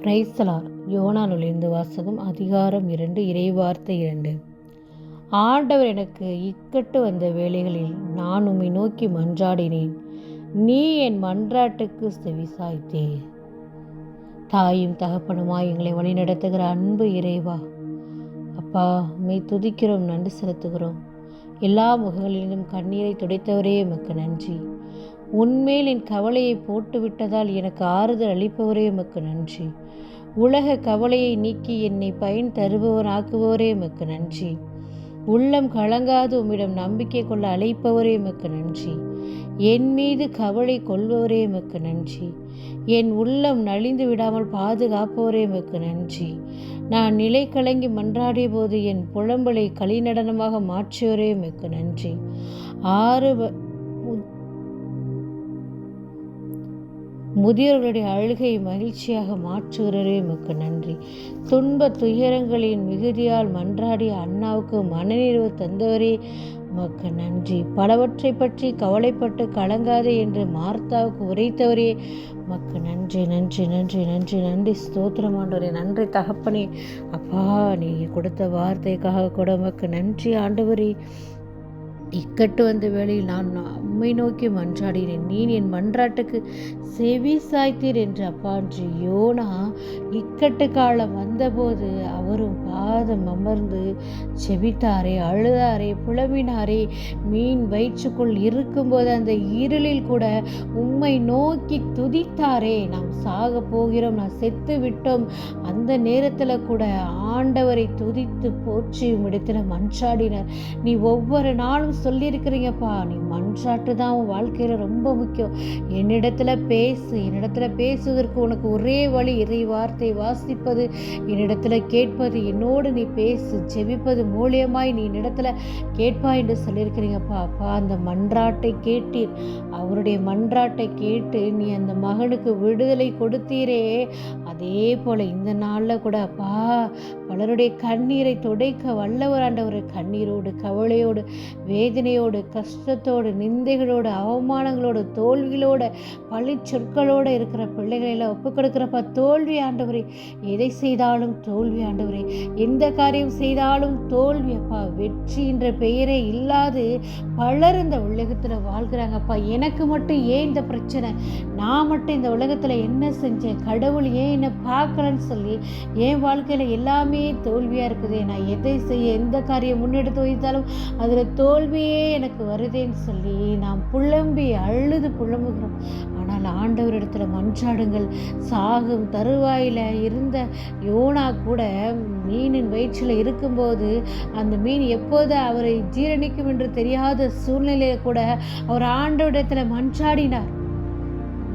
பிரைஸ்தலார் YONO நுழைந்து வாசகம் அதிகாரம் இரண்டு இறைவார்த்தை இரண்டு. ஆண்டவர் எனக்கு இக்கட்டு வந்த வேலைகளில் நான் உம்மை நோக்கி மன்றாடினேன். நீ என் மன்றாட்டுக்கு செவிசாய்த்தே. தாயும் தகப்பனுமாய் எங்களை வழிநடத்துகிற அன்பு இறைவா. அப்பா உம்மை துதிக்கிறோம் நன்றி செலுத்துகிறோம். எல்லா முகங்களிலும் கண்ணீரை துடைத்தவரே எமக்கு நன்றி. உன்மேல் என் கவலையை போட்டு விட்டதால் எனக்கு ஆறுதல் அளிப்பவரே எமக்கு நன்றி. உலக கவலையை நீக்கி என்னை பயன் தருபவராக்குபவரே எமக்கு நன்றி. உள்ளம் கலங்காது உம்மிடம் நம்பிக்கை கொள்ள அழைப்பவரே எமக்கு நன்றி. என் மீது கவலை கொள்பவரே எமக்கு நன்றி. என் உள்ளம் நலிந்து விடாமல் பாதுகாப்பவரே எமக்கு நன்றி. நான் நிலை கலங்கி மன்றாடிய போது என் புலம்பலை கலிநடனமாக மாற்றியவரே எமக்கு நன்றி. ஆறு முதியோர்களுடைய அழுகை மகிழ்ச்சியாக மாற்றுகிறவரே எமக்கு நன்றி. துன்ப துயரங்களின் மிகுதியால் மன்றாடிய அண்ணாவுக்கு மனநிறைவு தந்தவரே உமக்கு நன்றி. பலவற்றை பற்றி கவலைப்பட்டு கலங்காதே என்று மார்த்தாவுக்கு உரைத்தவரே உமக்கு நன்றி நன்றி நன்றி நன்றி நன்றி. ஸ்தோத்திரம் ஆண்டவரே நன்றி தகப்பனே. அப்பா நீ கொடுத்த வார்த்தைக்காக கூட உமக்கு நன்றி ஆண்டவரே. இக்கட்டு வந்த வேளையில் நான் உம்மை நோக்கி மன்றாடினேன். நீ என் மன்றாட்டுக்கு செவி சாய்த்தீர் என்று அப்பா என்று யோனா இக்கட்டு காலம் வந்தபோது அவரும் பாதம் அமர்ந்து செபித்தாரே அழுதாரே புலம்பினாரே மீன் வயிற்றுக்குள் இருக்கும்போது அந்த இருளில் கூட உம்மை நோக்கி துதித்தாரே நாம் சாக போகிறோம் நான் செத்து விட்டோம். அந்த நேரத்தில் கூட ஆண்டவரை துதித்து போற்றி உம்மிடத்தில் மன்றாடினார். நீ ஒவ்வொரு நாளும் சொல்லியிருக்கிறீங்கப்பா. நீ மன்றாட்டு தான் உன் வாழ்க்கையில் ரொம்ப முக்கியம். என்னிடத்துல பேசு என்னிடத்துல பேசுவதற்கு உனக்கு ஒரே வழி இறை வார்த்தை வாசிப்பது என்னிடத்துல கேட்பது என்னோடு நீ பேசு ஜெபிப்பது மூலியமாய் நீ என்னிடத்துல கேட்பா என்று சொல்லியிருக்கிறீங்கப்பா. அப்பா அந்த மன்றாட்டை கேட்டீர். அவருடைய மன்றாட்டை கேட்டு நீ அந்த மகனுக்கு விடுதலை கொடுத்தீரே. அதே போல் இந்த நாளில் கூட அப்பா பலருடைய கண்ணீரை துடைக்க வல்லவர் ஆண்டவர் கண்ணீரோடு கவலையோடு வே வேதனையோடு கஷ்டத்தோடு நிந்தைகளோடு அவமானங்களோடு தோல்விகளோட பழி சொற்களோடு இருக்கிற பிள்ளைகளெல்லாம் ஒப்பு கொடுக்குறப்ப தோல்வி ஆண்டவரே. எதை செய்தாலும் தோல்வி ஆண்டவரே. எந்த காரியம் செய்தாலும் தோல்வி அப்பா வெற்றி என்ற பெயரே இல்லாது பலர் இந்த உலகத்தில் வாழ்கிறாங்கப்பா. எனக்கு மட்டும் ஏன் இந்த பிரச்சனை? நான் மட்டும் இந்த உலகத்தில் என்ன செஞ்சேன்? கடவுள் ஏன் என்னை பார்க்கலன்னு சொல்லி என் வாழ்க்கையில் எல்லாமே தோல்வியாக இருக்குது. நான் எதை செய்ய எந்த காரியம் முன்னெடுத்து வைத்தாலும் அதில் தோல்வி தோல்வியே எனக்கு வருதேன்னு சொல்லி நாம் புலம்பி அழுது புலம்புகிறோம். ஆனால் ஆண்டவரிடத்துல மன்றாடுங்கள். சாகும் தருவாயில் இருந்த யோனா கூட மீனின் வயிற்றில் இருக்கும்போது அந்த மீன் எப்போது அவரை ஜீரணிக்கும் என்று தெரியாத சூழ்நிலையை கூட அவர் ஆண்டவரிடத்தில் மன்றாடினார்.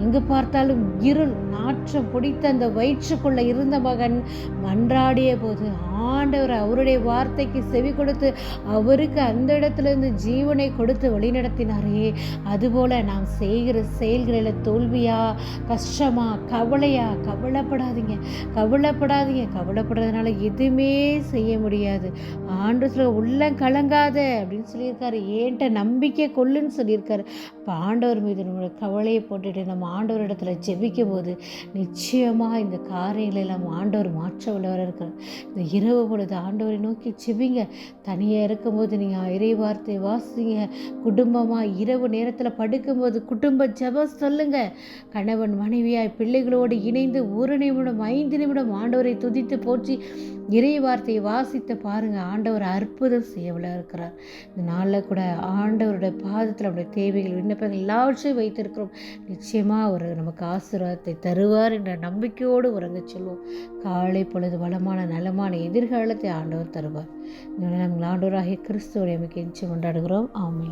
எங்கு பார்த்தாலும் இருள் நாற்றம் பிடித்த அந்த வயிற்றுக்குள்ள இருந்த மகன் மன்றாடிய போது ஆண்டவர் அவருடைய வார்த்தைக்கு செவி கொடுத்து அவருக்கு அந்த இடத்துல இருந்து ஜீவனை கொடுத்து வழிநடத்தினாரே. அதுபோல நாம் செய்கிற செயல்களில் தோல்வியா கஷ்டமா கவலையா? கவலைப்படாதீங்க. கவலைப்படாதீங்க. கவலைப்படுறதுனால எதுவுமே செய்ய முடியாது. ஆண்டு சொல்ல உள்ள கலங்காத அப்படின்னு சொல்லியிருக்காரு. ஏன்ட்ட நம்பிக்கை கொள்ளுன்னு சொல்லியிருக்காரு. பாண்டவர் மீது நம்மளோட கவலையை போட்டுட்டு நம்ம ஆண்டவரிடத்தில் ஜெபிக்கும் போது நிச்சயமாக இந்த காரியங்களை எல்லாம் ஆண்டவர் மாற்ற உள்ளவராக இருக்கிறார். இந்த இரவு பொழுது ஆண்டவரை நோக்கி ஜெபிங்க. தனியாக இருக்கும்போது நீங்கள் இறை வார்த்தை வாசிங்க. குடும்பமாக இரவு நேரத்தில் படுக்கும்போது குடும்ப ஜப சொல்லுங்க. கணவன் மனைவியாய் பிள்ளைகளோடு இணைந்து ஒரு நிமிடம் ஐந்து நிமிடம் ஆண்டவரை துதித்து போற்றி இறை வார்த்தையை வாசித்து பாருங்க. ஆண்டவர் அற்புதம் செய்யவில்லை இருக்கிறார். இந்த நாளில் கூட ஆண்டவருடைய பாதத்தில் அவருடைய தேவைகள் விண்ணப்பங்கள் எல்லாவற்றையும் வைத்திருக்கிறோம். நிச்சயமாக அவர் நமக்கு ஆசீர்வாதத்தை தருவார் என்ற நம்பிக்கையோடு உறங்க செல்வோம். காலை பொழுது வளமான நலமான எதிர்காலத்தை ஆண்டவர் தருவார். நம்ம ஆண்டவராகிய கிறிஸ்துவோட நமக்கு கொண்டாடுகிறோம். ஆமை